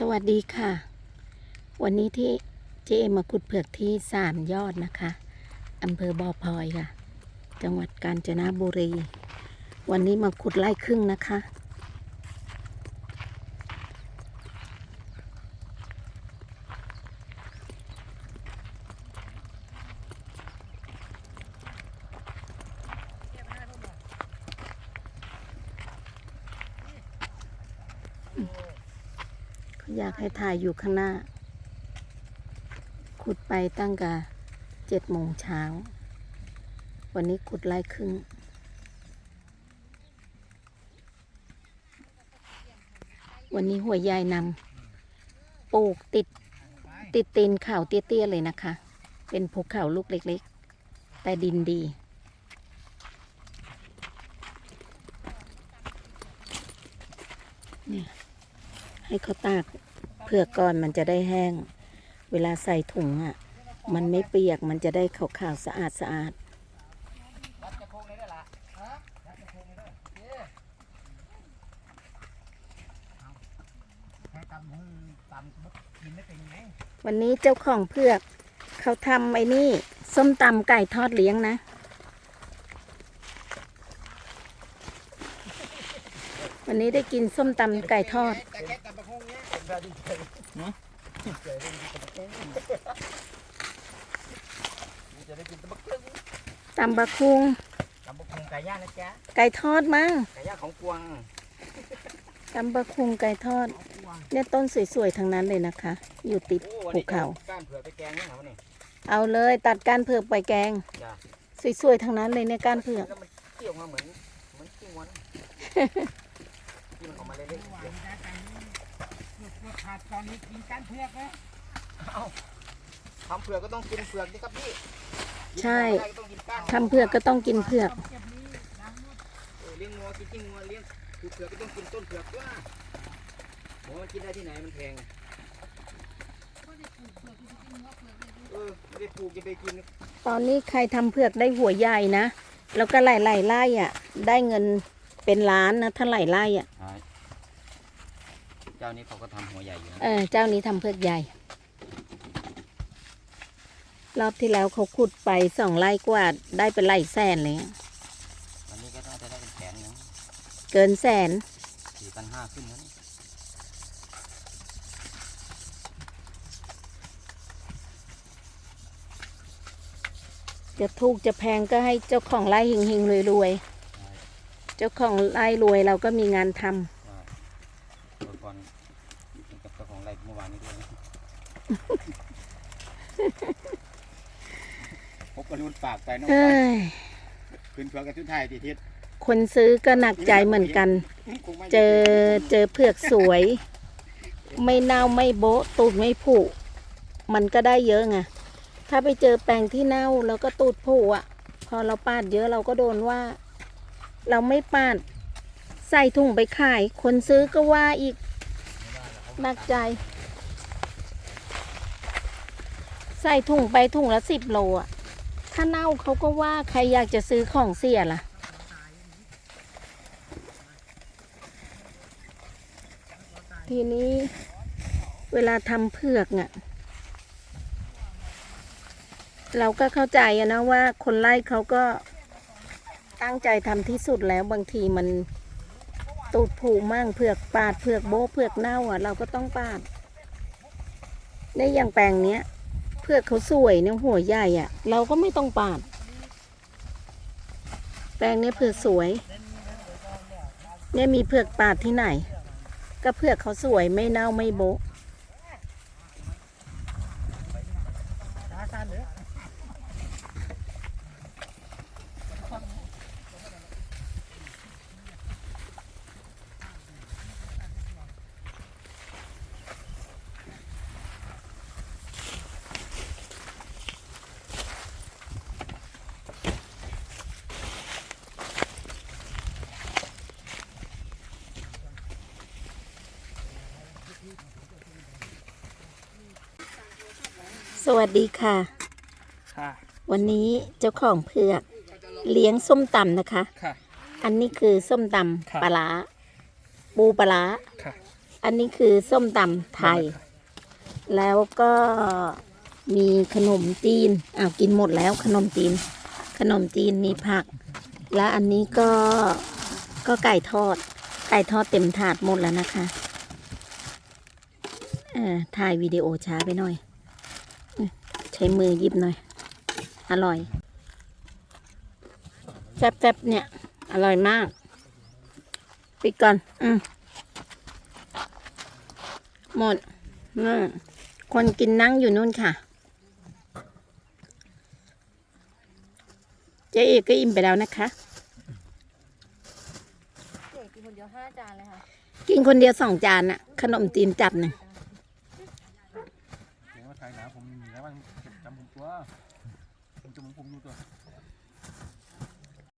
สวัสดีค่ะ วันนี้ที่เจมมาขุดเผือกที่สามยอดนะคะอำเภอบ่อพลอยค่ะ จังหวัดกาญจนบุรี วันนี้มาขุดไล่ครึ่งนะคะ อยากให้ถ่ายอยู่ข้างหน้า ขุดไปตั้งแต่เจ็ดโมงเช้า วันนี้ขุดไล่ครึ่งวันนี้หัวใหญ่นำปลูกติดติดตีนเขาเตี้ยๆเลยนะคะ เป็นภูเขาลูกเล็กๆ แต่ดินดี เนี่ย ให้เขาตากเผือกก่อนมันจะได้แห้ง เวลาใส่ถุงอะ มันไม่เปียกมันจะได้ขาวๆสะอาดสะอาดวันนี้เจ้าของเผือก เขาทำไอ้นี่ ส้มตำไก่ทอดเลี้ยงนะ วันนี้ได้กินส้มตำไก่ทอด แต่แค่ตำบะฮงเนี้ยเป็นแบบดีใจเนาะใจดีตำบะฮงจะได้กินตำบะฮงตำบะคุงตำบะฮงไก่ย่างนะจ๊ะไก่ทอดมั้งไก่ย่างของกวางตำบะคุงไก่ทอดเนี่ยต้นสวยๆทั้งนั้นเลยนะคะ อยู่ติด โอ้วันภูนี้จะเขา ก้านเผือกไปแกงเนี่ยเหรอวะนี่เอาเลยตัดก้านเผือกไปแกง จ้ะสวยๆทั้งนั้นเลยเนี่ยก้านเผือกแล้วมันเกี่ยวมาเหมือนเหมือนขี้งวนที่มันออกมาเล็กๆเดี๋ยว ขาดตอนนี้กินกันเพือกนะเอ้าทำเผือกก็ต้องกินเผือกนี่ครับพี่ใช่ กินเผือกไม่ได้ก็ต้องกินก้านทำเผือกก็ต้องกินเผือก เก็บนี้ล้างมือเออเลี้ยงงัวกินจิ้งงัวเลี้ยงคือเผือกก็ต้องกินต้นเผือกด้วยหัวมันกินได้ที่ไหนมันแพงเออไม่ได้ปลูกจะไปกินตอนนี้ใครทำเผือกได้หัวใหญ่นะ แล้วก็หลายๆไร่อะ ได้เงินเป็นล้านนะถ้าหลายไร่อะใช่เจ้านี้เขาก็ทำหัวใหญ่อยู่นะเออเจ้านี้ทำเผือกใหญ่ รอบที่แล้วเขาขุดไปสองไร่กว่าได้เป็นไร่แสนเลยอะวันนี้ก็น่าจะได้เป็นแสนหนึงเกินแสนสี่พันห้าขึ้นนะนี่จะถูกจะแพงก็ให้เจ้าของไร่หิงหิงรวยๆเจ้าของไร่รวยเราก็มีงานทำ ว่าเมื่อก่อนกับเจ้าของไร่เมื่อวานนี้ด้วยนะ พบกระนุนปากไปเน้องเอ้ยขึ้นเผือกกันทุกไทายทีทิศคนซื้อก็หนักใจเหมือนกัน คงไม่เจอเจอเผือกสวย ไม่เน่าไม่โบะตูดไม่ผุมันก็ได้เยอะไงถ้าไปเจอแปลงที่เน่าแล้วก็ตูดผุอะ พอเราปาดเยอะเราก็โดนว่า เราไม่ปาด ใส่ถุงไปขาย คนซื้อก็ว่าอีกหนักใจ ใส่ถุงไปถุงละสิบโลอะ ถ้าเน่าเขาก็ว่าใครอยากจะซื้อของเสียล่ะ ทีนี้เวลาทำเผือกเนี่ยเราก็เข้าใจนะว่าคนไล่เขาก็ตั้งใจทำที่สุดแล้วบางทีมันตูดผูมั่งเผือกปาดเผือกโบเผือกเน่าอะ เราก็ต้องปาดในอย่างแปลงเนี้ย เผือกเขาสวยเนี่ยหัวใหญ่อะเราก็ไม่ต้องปาด แปลงเนี่ยเผือกสวย เนี่ยมีเผือกปาดที่ไหน ก็เผือกเขาสวยไม่เน่าไม่โบะ สวัสดีค่ะ ค่ะ วันนี้เจ้าของเผือก เลี้ยงส้มตำนะคะ ค่ะ อันนี้คือส้มตค่ะำปลาร้าปูปลาร้าค่ะ อันนี้คือส้มตำไทย แล้วก็มีขนมจีนอ้าวกินหมดแล้วขนมจีน ขนมจีนมีผัก แล้วอันนี้ก็ก็ไก่ทอด ไก่ทอดเต็มถาดหมดแล้วนะคะเออถ่ายวิดีโอช้าไปหน่อยอืม ใช้มือหยิบหน่อย อร่อยแซ่บๆเนี่ย อร่อยมาก ปิดก่อน อืมหมดอืมคนกินนั่งอยู่นู่นค่ะ เจ๊เอกก็อิ่มไปแล้วนะคะเด็กกินคนเดียวห้าจานเลยค่ะ กินคนเดียวสองจานน่ะ ขนมจีนจับหนึ่ง เดี๋ยวมาถ่ายหนาผมมีแล้วมัน เก็บจมตัวผมจมูกผมอยู่ตัว